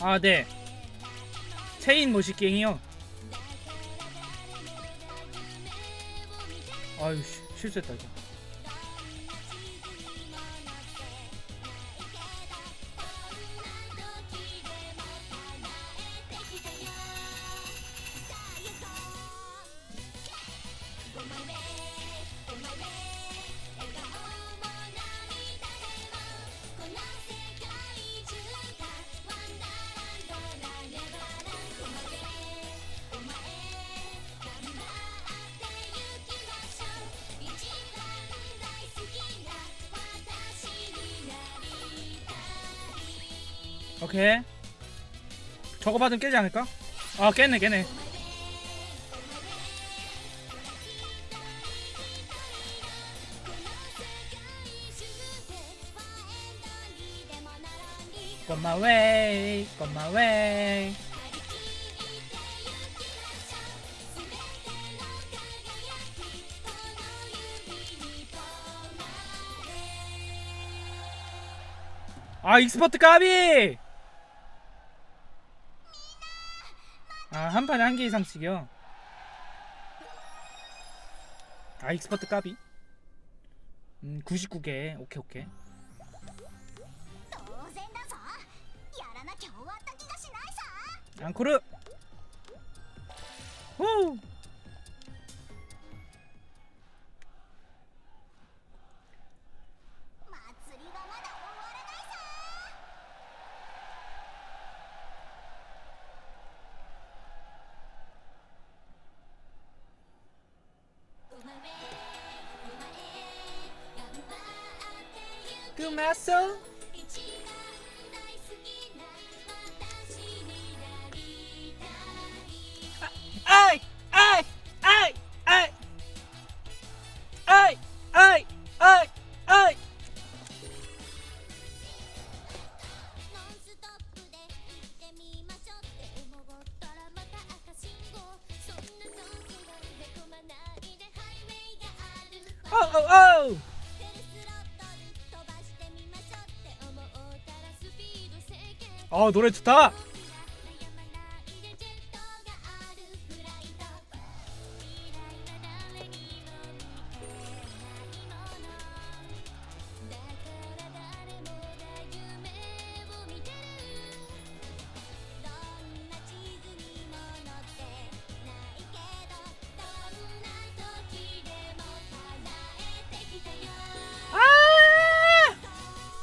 아, 네. 체인 모시갱이요. 아유, 씨, 실수했다, 이거. 오케이. 저거 받으면 깨지 않을까? 아, 깼네, 깼네. On my way, on my way. 아, 익스퍼트 까비! 시간에 한 개 이상씩이요. 아 익스퍼트 까비. 음 99개. 오케이 오케이. 앙코르. 후. 아 노래 좋다.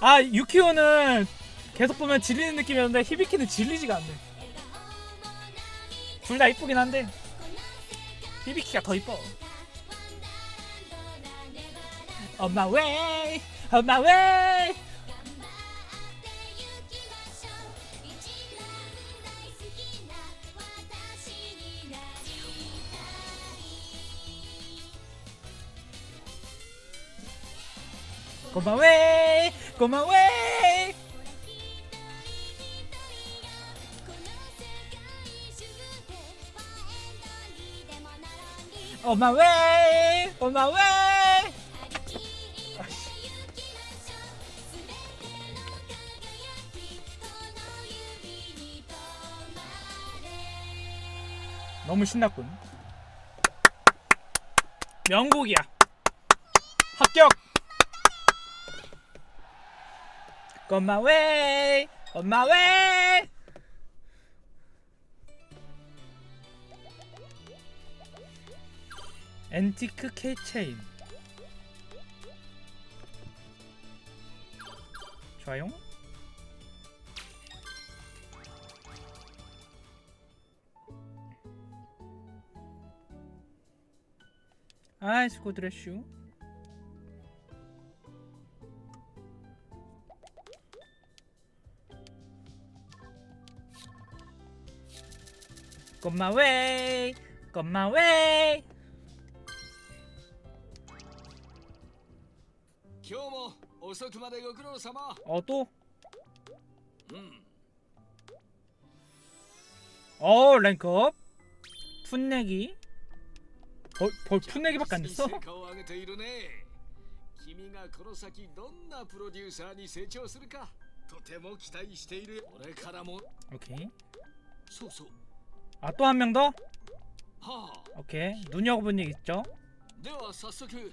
아, 아 유키오는 계속 보면 질리는 느낌이었는데 히비키는 질리지가 않네. 둘 다 이쁘긴 한데 히비키가 더 이뻐. On my way, on my way. 고마워 고마워 On my way! On my way! 너무 신났군. 명곡이야. 합격. On my way, on my way. 엔티크 케이체인. 좋아용 아이 스코드레슈. 꼼마웨이 꼼마웨이. 遅くまでご苦労様 어 또? うん 어 랭크업 풋내기 벌, 벌 풋내기밖에 안 됐어? 成果を上げているね君がこの先どんなプロデューサーに成長するか とても期待している俺からも 오케이 そうそう 아 또 한 명 더? はあ 오케이 눈여겨본 일 있죠? では早速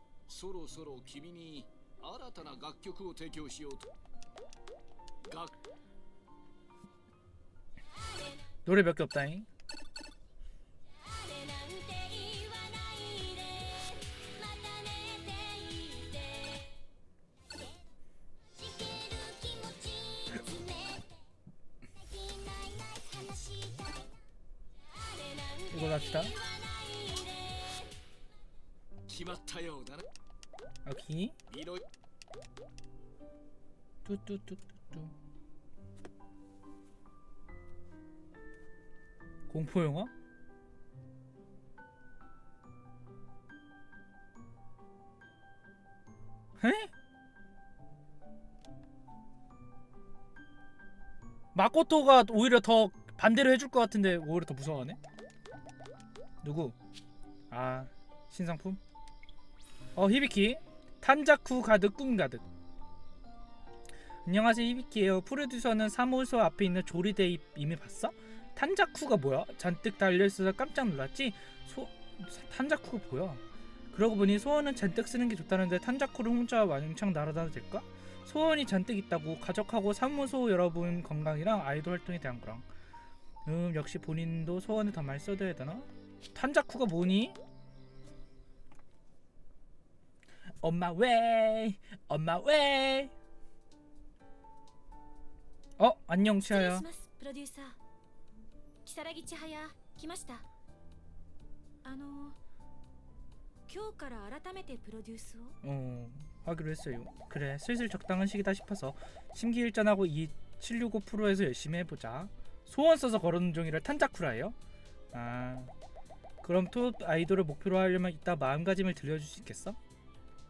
そろそろ君に新たな楽曲を提供しようと楽 노래 몇 개 없다잉 あれなんて言わないでまた寝ていてしける気持ち詰めてできないない話したいあれなんて 이걸로 합시다 言わないで 決まったようだな 오케이 いろい 뚜뚜뚜뚜뚜 공포 영화? 에? 마코토가 오히려 더 반대로 해줄 것 같은데 오히려 더 무서워하네? 누구? 아 신상품? 어 히비키 탄자쿠 가득 꿈 가득 안녕하세요 히비키예요 프로듀서는 사무소 앞에 있는 조리대 이미 봤어? 탄자쿠가 뭐야? 잔뜩 달려있어서 깜짝 놀랐지? 소... 탄자쿠가 뭐야? 그러고 보니 소원은 잔뜩 쓰는 게 좋다는데 탄자쿠를 혼자 왕창 날아다녀도 될까? 소원이 잔뜩 있다고 가족하고 사무소 여러분 건강이랑 아이돌 활동에 대한 거랑 음 역시 본인도 소원을 더 많이 써둬야 되나? 탄자쿠가 뭐니? On my way, on my way. 어, 안녕 치아야. 프로듀서 기사라기 치하야, 来ました. 아노, 今日から改めて 프로듀스. 어, 하기로 했어요. 그래, 슬슬 적당한 시기다 싶어서 심기일전하고 이 765 프로에서 열심히 해보자. 소원 써서 걸어놓은 종이를 탄자쿠라예요. 아, 그럼 톱 아이돌을 목표로 하려면 이따 마음가짐을 들려줄 수 있겠어?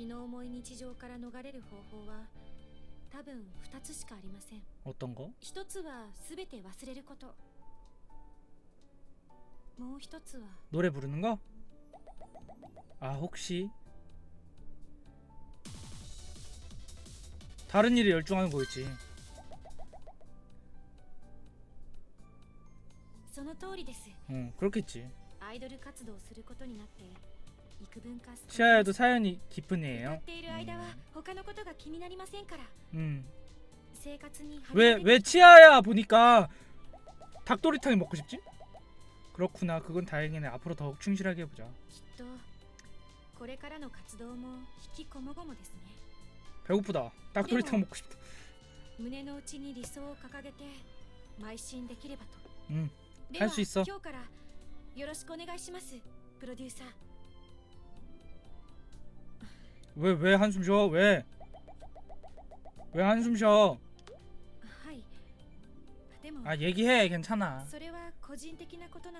はい気の重い日常から逃れる方法は多分2つしかありません 어떤 거? 一つは全て忘れることもう一つは 노래 부르는 거? 아 혹시 다른 일에 열중하는 거겠지 その通りです 응 그렇겠지 アイドル活動をすることになって幾分か少し 시아야도 사연이 깊은 歌 애예요 っている間は他のことが気になりませんから 음. 生活に 왜, 왜 치아야 보니까 닭도리탕이 먹고 싶지? 그렇구나 그건 다행이네 앞으로 더욱 충실하게 해보자 きっとこれからの活動も引きこもごもですね 배고프다 닭도리탕でも 먹고 싶다 胸の内に理想を掲げて邁進できればと 응 では할수 있어 今日からよろしくお願いしますプロデューサー 왜, 왜 한숨 쉬어? 왜? 왜 한숨 쉬어? 아, 얘기해. 괜찮아.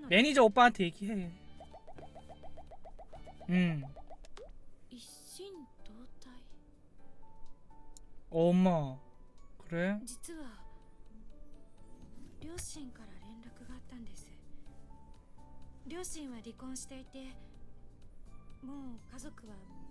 매니저 오빠한테 얘기해. 음. 엄마. 그래? 実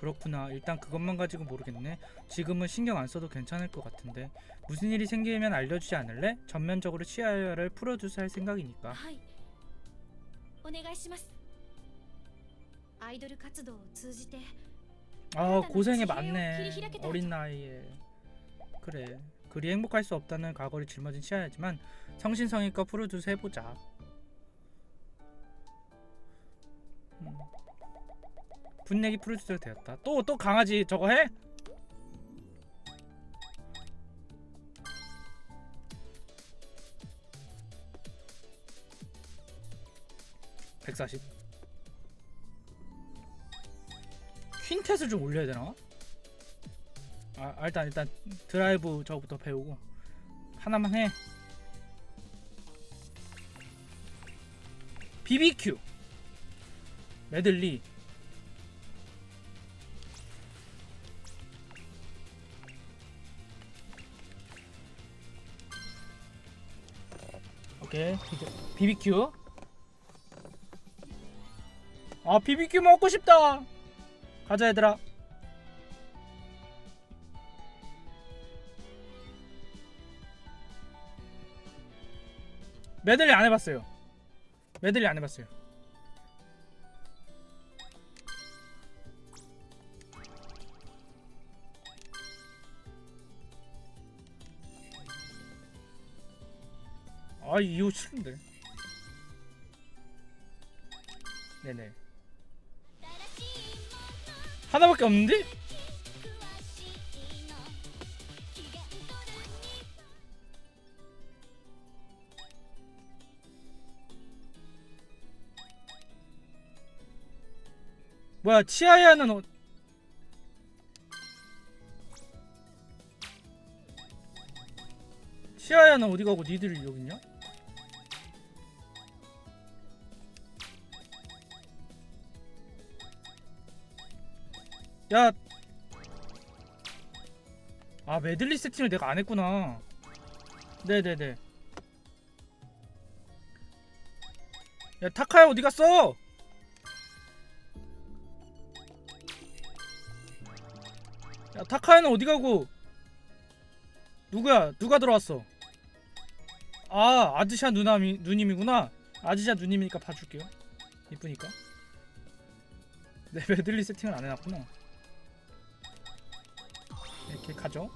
그렇구나. 일단 그것만 가지고 모르겠네. 지금은 신경 안 써도 괜찮을 것 같은데 무슨 일이 생기면 알려주지 않을래? 전면적으로 치아야를 풀어주서 할 생각이니까. はいお願いしますアイドル活動を通じて 아 고생이 많네. 어린 나이에. 그래. 그리 행복할 수 없다는 과거를 짊어진 치아야지만 성신성의껏 풀어주서 해보자. 음. 분내기 프로듀서가 되었다. 또 또 강아지 저거 해? (140) 퀸텟을 좀 올려야 되나? 아 일단 일단 드라이브 저부터 배우고 하나만 해 BBQ 메들리 오케이 이제 BBQ 아 BBQ 먹고 싶다. 가자 얘들아. 메들리 안 해봤어요. 메들리 안 해봤어요 아 이거 싫은데 네네 하나밖에 없는데? 뭐야 치아야는 어... 치아야는 어디 가고 니들이 여기 있냐? 야. 아, 메들리 세팅을 내가 안 했구나. 네네네. 야, 타카야 어디 갔어? 야, 타카야는 어디 가고? 누구야? 누가 들어왔어? 아, 아드샤 누나미, 누님이구나. 아드샤 누님이니까 봐줄게요. 이쁘니까. 네, 메들리 세팅을 안 해놨구나. 이렇게 가죠.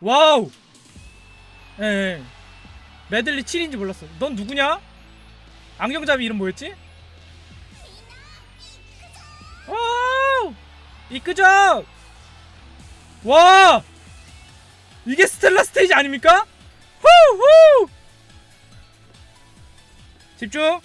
와우! 예, 예. 메들리 7인지 몰랐어. 넌 누구냐? 안경잡이 이름 뭐였지? 와우! 이끄적! 와! 이게 스텔라 스테이지 아닙니까? 후후! 집중!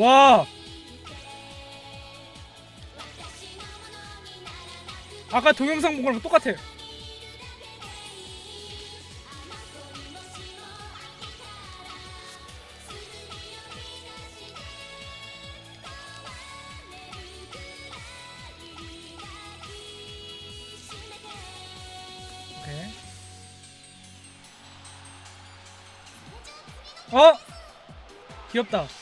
와! 아까 동영상 본 거랑 똑같아. 어? 귀엽다.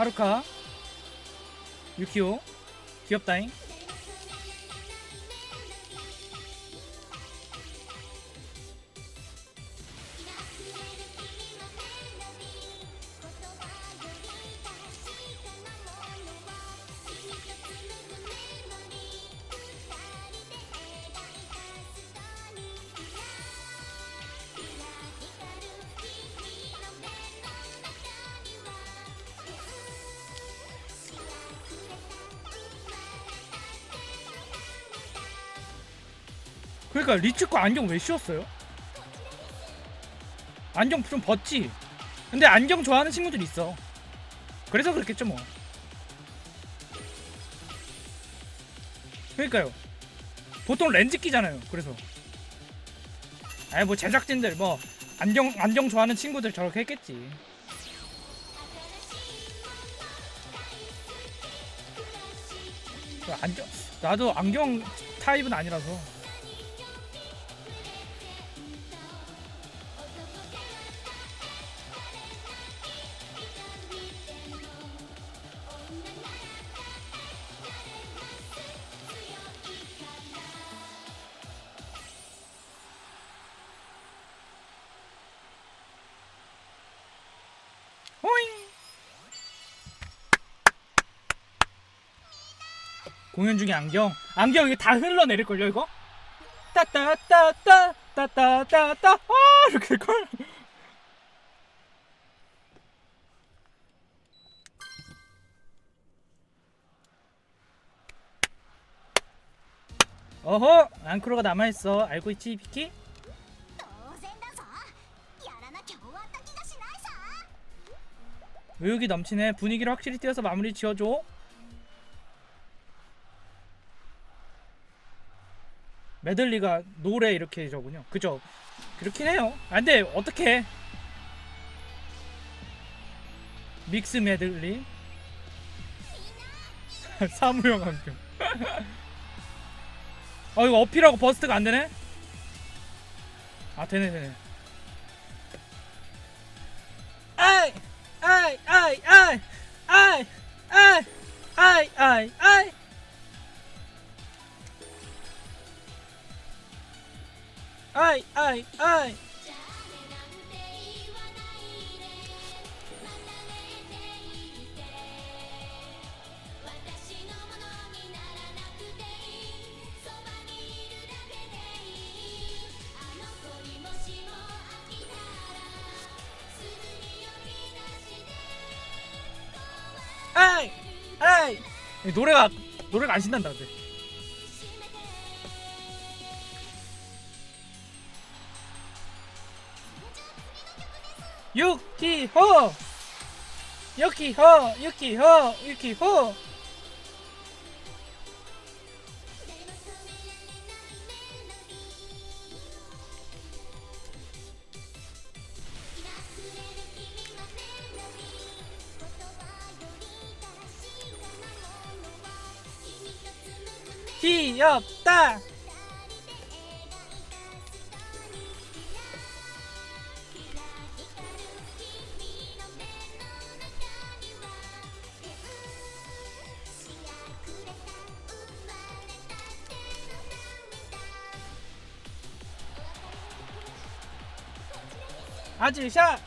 하루카. 유키오. 귀엽다잉 그러니까 리츠 거 안경 왜 씌웠어요? 안경 좀 벗지 근데 안경 좋아하는 친구들 있어 그래서 그렇겠죠 뭐 그러니까요. 보통 렌즈 끼잖아요. 그래서. 아니 뭐 제작진들 뭐 안경 안경 좋아하는 친구들 저렇게 했겠지. 그 안경 나도 안경 타입은 아니라서. 공연 중에 안경 안경 이게 다 흘러내릴걸요 이거? 따따따따 따따따따 아 이렇게 될걸? 어허! 앙크로가 남아있어 알고 있지 비키? 의욕이 넘치네 분위기를 확실히 띄워서 마무리 지어줘 메들리가 노래 이렇게 저군요. 그죠? 그렇긴 해요. 아 근데 어떻게? 믹스 메들리? 사무용 안경 아 이거 어필하고 버스트가 안 되네? 아 되네 되네. 아이 아이 아이 아이 아이 아이 아이 아이 아이 아이 아이 에이! 에이! 노래가 노래가 안 신난다 근데 유키호. 유키호 유키호 유키호. 귀엽다. 아즈샷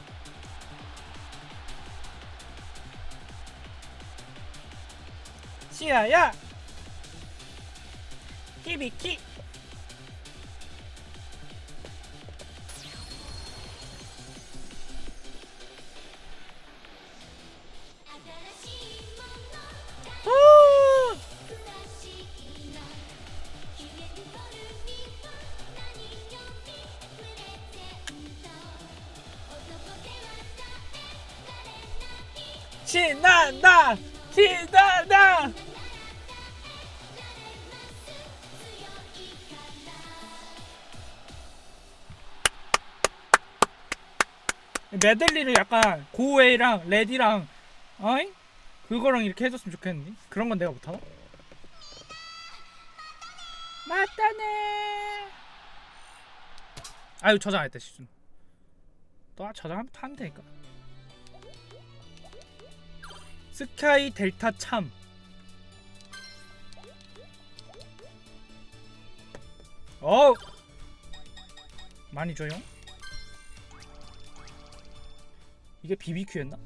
시아야! 히비키 기다다. 메들리를 약간 고웨이랑 레디랑 어이 그거랑 이렇게 해줬으면 좋겠는데? 그런 건 내가 못하나? 맞다네. 아유 저장했다 시준 또 저장하면 타면 되니까. 스카이 델타 참 어우 많이 줘요 이게 BBQ였나?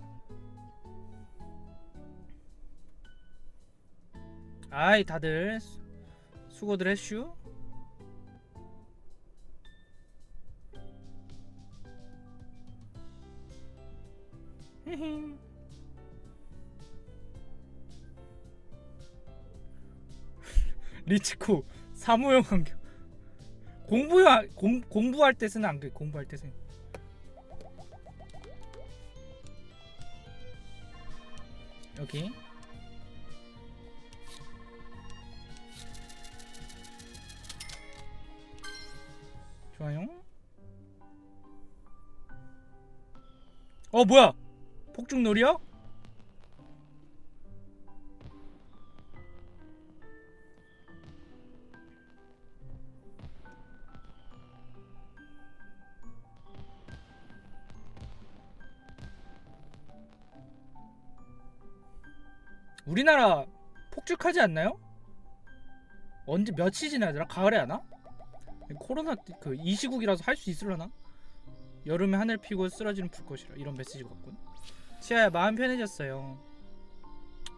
아이 다들 수- 수고들 했슈 히히. 리치코 사무용 안경. 공부야 공, 공부할 때 쓰는 안경 공부할 때 쓰는. 여기. 좋아요. 어 뭐야? 폭죽놀이야? 우리나라 폭죽하지 않나요? 언제 몇 시즌 하더라? 가을에 하나? 코로나 때그이 시국이라서 할 수 있으려나? 여름에 하늘 피고 쓰러지는 불꽃이라 이런 메시지가 같군. 치아야 마음 편해졌어요.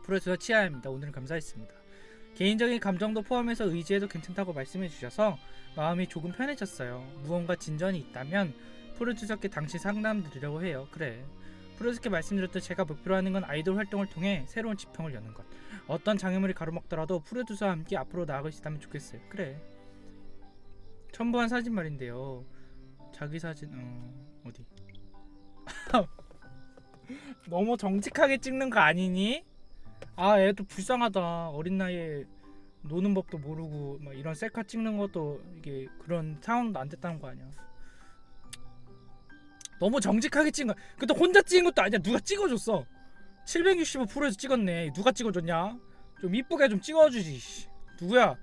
프로듀서 치아입니다. 오늘은 감사했습니다. 개인적인 감정도 포함해서 의지해도 괜찮다고 말씀해 주셔서 마음이 조금 편해졌어요. 무언가 진전이 있다면 프로듀서께 당시 상담 드리려고 해요. 그래. 프로듀서께 말씀드렸듯 제가 목표로 하는 건 아이돌 활동을 통해 새로운 지평을 여는 것. 어떤 장애물이 가로막더라도 프로듀서와 함께 앞으로 나아갈 수 있다면 좋겠어요. 그래. 첨부한 사진 말인데요. 자기 사진 어 어디? 너무 정직하게 찍는 거 아니니? 아, 애도 불쌍하다. 어린 나이에 노는 법도 모르고 막 이런 셀카 찍는 것도 이게 그런 상황도 안 됐다는 거 아니야? 너무 정직하게 찍은 거. 근데 혼자 찍은 것도 아니야. 누가 찍어줬어? 765%에서 찍었네. 누가 찍어줬냐? 좀 이쁘게 좀 찍어주지. 씨. 누구야?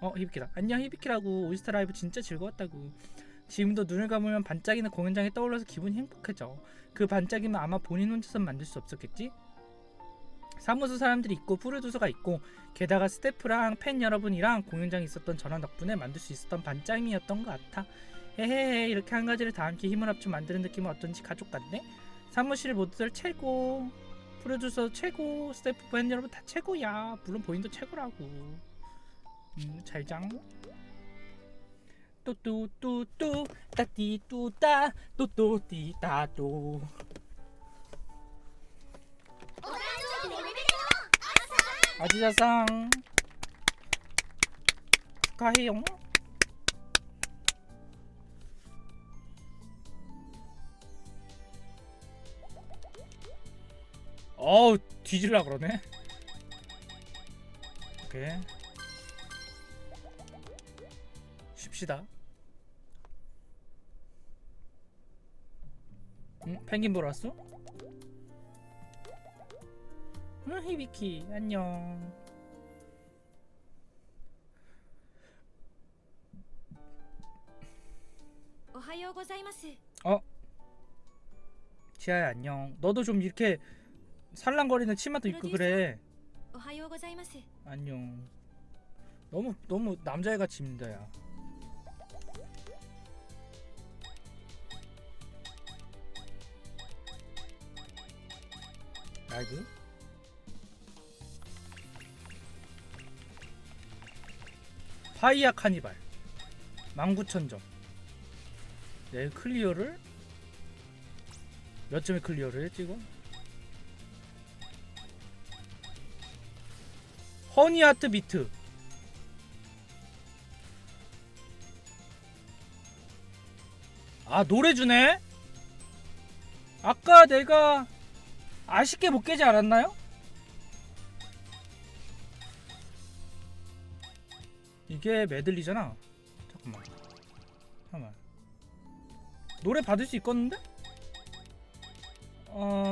어 히비키다. 안녕 히비키라고. 오이스타 라이브 진짜 즐거웠다고. 지금도 눈을 감으면 반짝이는 공연장이 떠올라서 기분이 행복해져. 그 반짝이면 아마 본인 혼자서 만들 수 없었겠지? 사무소 사람들이 있고 프로듀서가 있고 게다가 스태프랑 팬 여러분이랑 공연장에 있었던 전원 덕분에 만들 수 있었던 반짝임이었던 것 같아. 헤헤헤 이렇게 한 가지를 다 함께 힘을 합쳐 만드는 느낌은 어떤지 가족 같네? 사무실 모두들 최고. 프로듀서 최고. 스태프 팬 여러분 다 최고야. 물론 본인도 최고라고. 음 잘장. 또또또또 따띠뚜따. 또또띠따또. 아지자상. 축하해용 어우 뒤질라 그러네. 오케이. 쉽시다. 응? 펭귄 보러 왔어? 응 히비키. 안녕. 어? 치아야 안녕. 너도 좀 이렇게 살랑거리는 치마도 입고 그래. 안녕. 너무 너무 남자애 같이 입는다 야. 라이브? 파이아 카니발 19,000점 내 클리어를 몇 점의 클리어를 했지 허니하트 비트 아 노래 주네? 아까 내가 아쉽게 못 깨지 않았나요? 이게 메들리잖아 잠깐만 잠깐만 노래 받을 수 있겠는데? 어...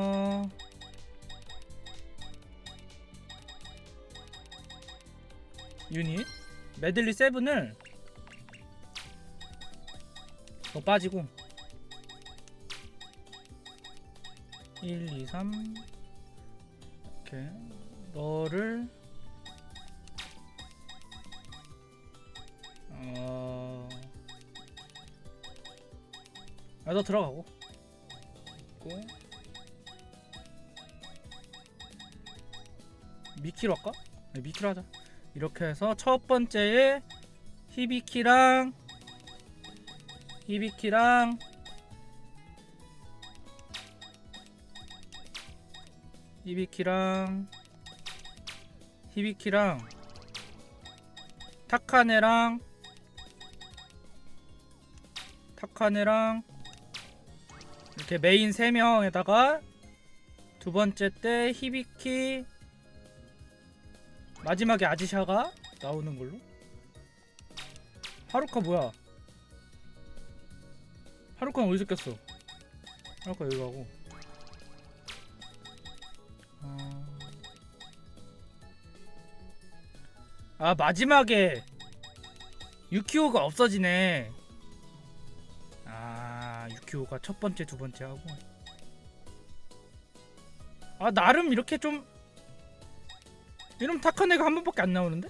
유닛. 메들리 세븐을 더 빠지고. 1, 2, 3 이렇게 너를 어... 아, 너 들어가고 고. 미키로 할까? 네, 미키로 하자 이렇게 해서 첫 번째에 히비키랑 히비키랑. 히비키랑. 히비키랑. 타카네랑. 타카네랑. 이렇게 메인 3명에다가 두 번째 때 히비키 마지막에 아지샤가 나오는 걸로? 하루카 뭐야? 하루카는 어디서 꼈어? 아까 여기 가고. 어... 아 마지막에 유키오가 없어지네. 아 유키오가 첫 번째 두 번째 하고. 아 나름 이렇게 좀 이러면 타카네가 한 번밖에 안 나오는데?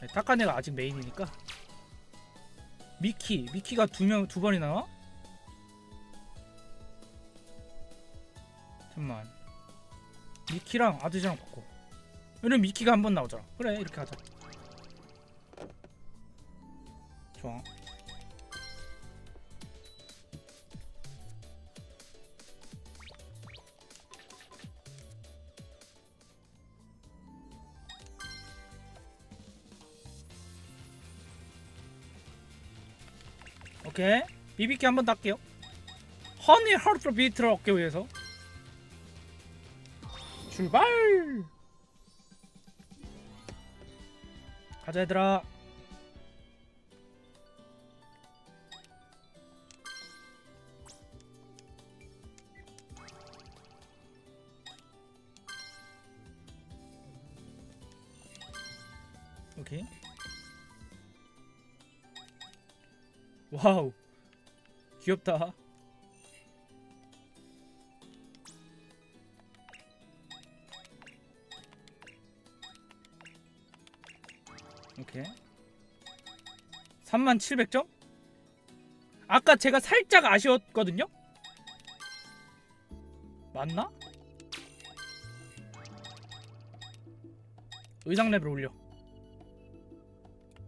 네, 타카네가 아직 메인이니까. 미키 미키가 두 명 두 번이 나와? 잠만. 미키랑 아드지랑 바꿔. 왜냐면 미키가 한 번 나오잖아. 그래 이렇게 하자. 좋아 오케이. 비비키 한번 닦게요. 허니 하르트 비트를 얻기 위해서. 출발! 가자 얘들아 와우 귀엽다 오케이 3700점? 아까 제가 살짝 아쉬웠거든요? 맞나? 의상 레벨 올려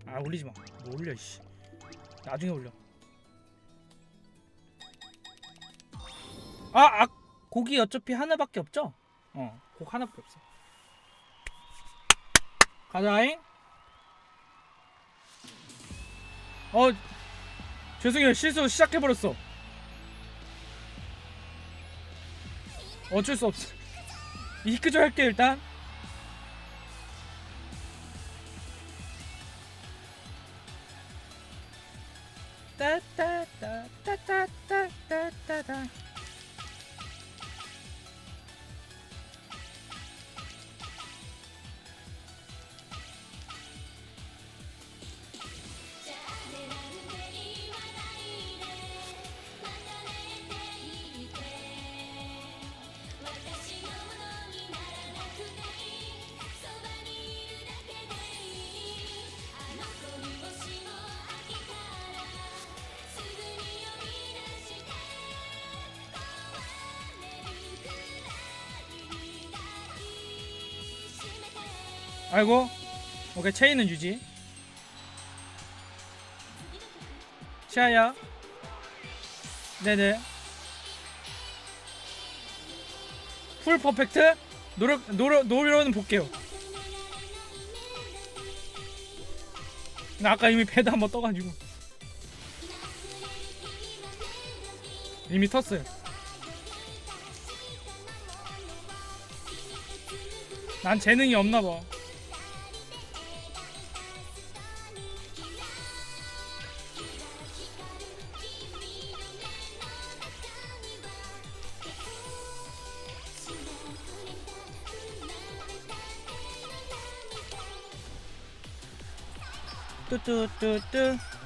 아 올리지 마. 뭐 올려 씨. 나중에 올려. 아, 아 곡이 어차피 하나밖에 없죠? 어, 곡 하나밖에 없어. 가자잉. 어, 죄송해요. 실수 시작해 버렸어. 어쩔 수 없어. 이끄죠 할게 일단. 아이고. 오케이 체인은 유지. 시아야. 네네. 풀 퍼펙트. 노력 노력 노력은 볼게요. 나 아까 이미 패드 한번 떠가지고. 이미 텄어요. 난 재능이 없나봐 do, do, do.